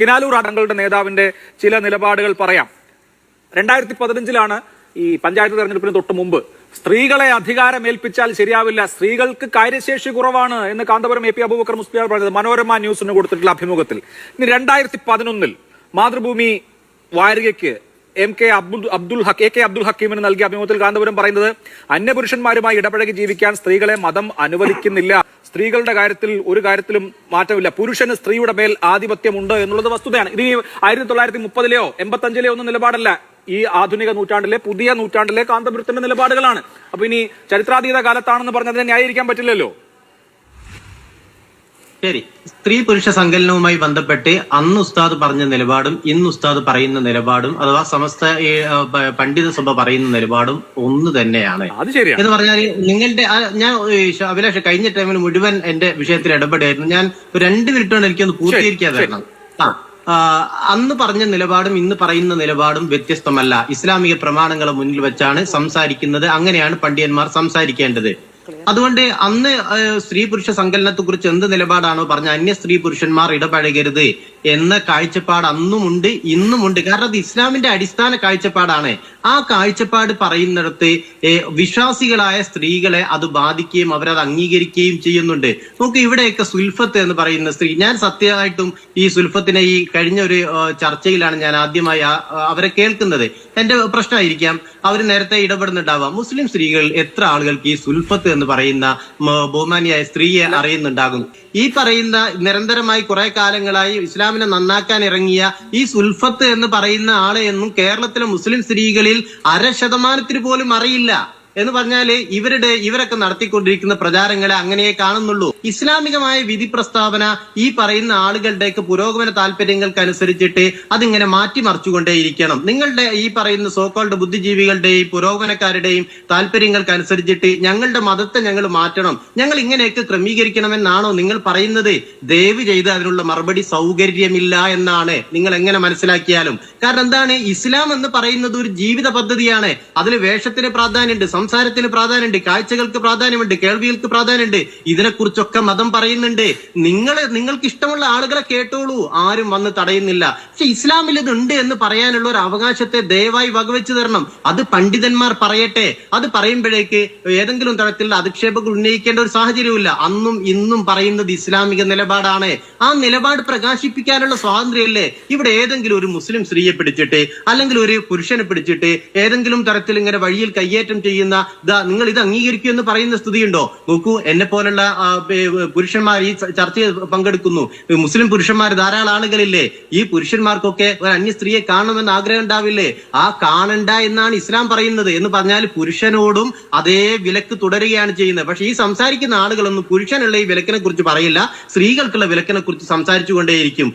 കിനാലൂർ തങ്ങളുടെ നേതാവിന്റെ ചില നിലപാടുകൾ പറയാം. രണ്ടായിരത്തി പതിനഞ്ചിലാണ് ഈ പഞ്ചായത്ത് തെരഞ്ഞെടുപ്പിന് തൊട്ട് മുമ്പ് സ്ത്രീകളെ അധികാരമേൽപ്പിച്ചാൽ ശരിയാവില്ല സ്ത്രീകൾക്ക് കാര്യശേഷി കുറവാണ് എന്ന് കാന്തപുരം എ പി അബൂബക്കർ മുസ്ലിയാർ പറഞ്ഞത് മനോരമ ന്യൂസിന് കൊടുത്തിട്ടുള്ള അഭിമുഖത്തിൽ. ഇനി രണ്ടായിരത്തി പതിനൊന്നിൽ Mathrubhumi വാരികയ്ക്ക് M K Abdul Abdul Haq A K Abdul ഹക്കീമിന് നൽകിയ അഭിമുഖത്തിൽ കാന്തപുരം പറയുന്നത് അന്യപുരുഷന്മാരുമായി ഇടപഴകി ജീവിക്കാൻ സ്ത്രീകളെ മതം അനുവദിക്കുന്നില്ല. സ്ത്രീകളുടെ കാര്യത്തിൽ ഒരു കാര്യത്തിലും മാറ്റമില്ല. പുരുഷന് സ്ത്രീയുടെ മേൽ ആധിപത്യമുണ്ട് എന്നുള്ളത് വസ്തുതയാണ്. ഈ ആയിരത്തി തൊള്ളായിരത്തി മുപ്പതിലെയോ എൺപത്തഞ്ചിലെയോ ഒന്നും നിലപാടല്ല. ഈ ആധുനിക നൂറ്റാണ്ടിലെ പുതിയ നൂറ്റാണ്ടിലെ കാന്തപുരത്തിന്റെ നിലപാടുകളാണ്. അപ്പൊ ഇനി ചരിത്രാതീത കാലത്താണെന്ന് പറഞ്ഞതിനെ ന്യായീകരിക്കാൻ പറ്റില്ലല്ലോ? ശരി. സ്ത്രീ പുരുഷ സങ്കലനവുമായി ബന്ധപ്പെട്ട് അന്ന് ഉസ്താദ് പറഞ്ഞ നിലപാടും ഇന്ന് ഉസ്താദ് പറയുന്ന നിലപാടും അഥവാ സമസ്ത പണ്ഡിത സഭ പറയുന്ന നിലപാടും ഒന്ന് തന്നെയാണ്. എന്ന് പറഞ്ഞാൽ നിങ്ങളുടെ ഞാൻ അഭിലാഷ കഴിഞ്ഞ ടൈമിൽ മുഴുവൻ എന്റെ വിഷയത്തിൽ ഇടപെടായിരുന്നു ഞാൻ രണ്ട് മിനിറ്റ് കൊണ്ട് എനിക്കൊന്ന് പൂർത്തീകരിക്കാൻ ശരി. തരണം ആ ആ, അന്ന് പറഞ്ഞ നിലപാടും ഇന്ന് പറയുന്ന നിലപാടും വ്യത്യസ്തമല്ല. ഇസ്ലാമിക പ്രമാണങ്ങളെ മുന്നിൽ വെച്ചാണ് സംസാരിക്കുന്നത്. അങ്ങനെയാണ് പണ്ഡിയന്മാർ സംസാരിക്കേണ്ടത്. അതുകൊണ്ട് അന്ന് സ്ത്രീ പുരുഷ സങ്കലനത്തെ കുറിച്ച് എന്ത് നിലപാടാണോ പറഞ്ഞ അന്യ സ്ത്രീ പുരുഷന്മാർ ഇടപഴകരുത് എന്ന കാഴ്ചപ്പാട് അന്നുമുണ്ട് ഇന്നുമുണ്ട്. കാരണം അത് ഇസ്ലാമിന്റെ അടിസ്ഥാന കാഴ്ചപ്പാടാണ്. ആ കാഴ്ചപ്പാട് പറയുന്നിടത്ത് വിശ്വാസികളായ സ്ത്രീകളെ അത് ബാധിക്കുകയും അവരത് അംഗീകരിക്കുകയും ചെയ്യുന്നുണ്ട്. നമുക്ക് ഇവിടെയൊക്കെ സുൽഫത്ത് എന്ന് പറയുന്ന സ്ത്രീ ഞാൻ സത്യമായിട്ടും ഈ സുൽഫത്തിനെ ഈ കഴിഞ്ഞ ഒരു ചർച്ചയിലാണ് ഞാൻ ആദ്യമായി അവരെ കേൾക്കുന്നത്. എന്റെ പ്രശ്നമായിരിക്കാം. അവർ നേരത്തെ ഇടപെടുന്നുണ്ടാവാം. മുസ്ലിം സ്ത്രീകൾ എത്ര ആളുകൾക്ക് ഈ സുൽഫത്ത് എന്ന് പറയുന്ന ബഹുമാനിയായ സ്ത്രീയെ അറിയുന്നുണ്ടാകും. ഈ പറയുന്ന നിരന്തരമായി കുറെ കാലങ്ങളായി ഇസ്ലാമിനെ നന്നാക്കാൻ ഇറങ്ങിയ ഈ സുൽഫത്ത് എന്ന് പറയുന്ന ആളെ എന്നും കേരളത്തിലെ മുസ്ലിം സ്ത്രീകളിൽ അര ശതമാനത്തിന് പോലും അറിയില്ല. എന്ന് പറഞ്ഞാൽ ഇവരുടെ ഇവരൊക്കെ നടത്തിക്കൊണ്ടിരിക്കുന്ന പ്രചാരങ്ങളെ അങ്ങനെയേ കാണുന്നുള്ളൂ. ഇസ്ലാമികമായ വിധി പ്രസ്താവന ഈ പറയുന്ന ആളുകളുടെയൊക്കെ പുരോഗമന താല്പര്യങ്ങൾക്ക് അനുസരിച്ചിട്ട് അതിങ്ങനെ മാറ്റിമറിച്ചുകൊണ്ടേയിരിക്കണം. നിങ്ങളുടെ ഈ പറയുന്ന സോക്കോൾഡ് ബുദ്ധിജീവികളുടെയും പുരോഗമനക്കാരുടെയും താല്പര്യങ്ങൾക്ക് അനുസരിച്ചിട്ട് ഞങ്ങളുടെ മതത്തെ ഞങ്ങൾ മാറ്റണം. ഞങ്ങൾ ഇങ്ങനെയൊക്കെ ക്രമീകരിക്കണമെന്നാണോ നിങ്ങൾ പറയുന്നത്? ദയവ് ചെയ്ത് അതിനുള്ള മറുപടി സൗകര്യമില്ല എന്നാണ് നിങ്ങൾ എങ്ങനെ മനസ്സിലാക്കിയാലും. കാരണം എന്താണ്? ഇസ്ലാം എന്ന് പറയുന്നത് ഒരു ജീവിത പദ്ധതിയാണ്. അതിൽ വേഷത്തിന് പ്രാധാന്യമുണ്ട് സംസാരത്തിന് പ്രാധാന്യമുണ്ട് കാഴ്ചകൾക്ക് പ്രാധാന്യമുണ്ട് കേൾവികൾക്ക് പ്രാധാന്യമുണ്ട്. ഇതിനെക്കുറിച്ചൊക്കെ മതം പറയുന്നുണ്ട്. നിങ്ങൾ നിങ്ങൾക്ക് ഇഷ്ടമുള്ള ആളുകളെ കേട്ടോളൂ. ആരും വന്ന് തടയുന്നില്ല. പക്ഷെ ഇസ്ലാമിൽ ഇതുണ്ട് എന്ന് പറയാനുള്ള ഒരു അവകാശത്തെ ദയവായി വകവെച്ചു തരണം. അത് പണ്ഡിതന്മാർ പറയട്ടെ. അത് പറയുമ്പോഴേക്ക് ഏതെങ്കിലും തരത്തിലുള്ള അധിക്ഷേപങ്ങൾ ഉന്നയിക്കേണ്ട ഒരു സാഹചര്യമില്ല അന്നും ഇന്നും പറയുന്നത് ഇസ്ലാമിക നിലപാടാണ്. ആ നിലപാട് പ്രകാശിപ്പിക്കാനുള്ള സ്വാതന്ത്ര്യമല്ലേ? ഇവിടെ ഏതെങ്കിലും ഒരു മുസ്ലിം സ്ത്രീയെ പിടിച്ചിട്ട് അല്ലെങ്കിൽ ഒരു പുരുഷനെ പിടിച്ചിട്ട് ഏതെങ്കിലും തരത്തിൽ ഇങ്ങനെ വഴിയിൽ കയ്യേറ്റം ചെയ്യുന്ന നിങ്ങൾ ഇത് അംഗീകരിക്കൂ എന്ന് പറയുന്ന സ്ഥിതിയുണ്ടോ? നോക്കൂ എന്നെ പോലുള്ള പുരുഷന്മാർ ഈ ചർച്ചയിൽ പങ്കെടുക്കുന്നു. മുസ്ലിം പുരുഷന്മാർ ധാരാളം ആളുകളില്ലേ? ഈ പുരുഷന്മാർക്കൊക്കെ ഒരു അന്യ സ്ത്രീയെ കാണണമെന്ന് ആഗ്രഹം ഉണ്ടാവില്ലേ? ആ കാണണ്ട എന്നാണ് ഇസ്ലാം പറയുന്നത് എന്ന് പറഞ്ഞാൽ പുരുഷനോടും അതേ വിലക്ക് തുടരുകയാണ് ചെയ്യുന്നത്. പക്ഷെ ഈ സംസാരിക്കുന്ന ആളുകളൊന്നും പുരുഷനുള്ള ഈ വിലക്കിനെ കുറിച്ച് പറയില്ല. സ്ത്രീകൾക്കുള്ള വിലക്കിനെ കുറിച്ച് സംസാരിച്ചു കൊണ്ടേയിരിക്കും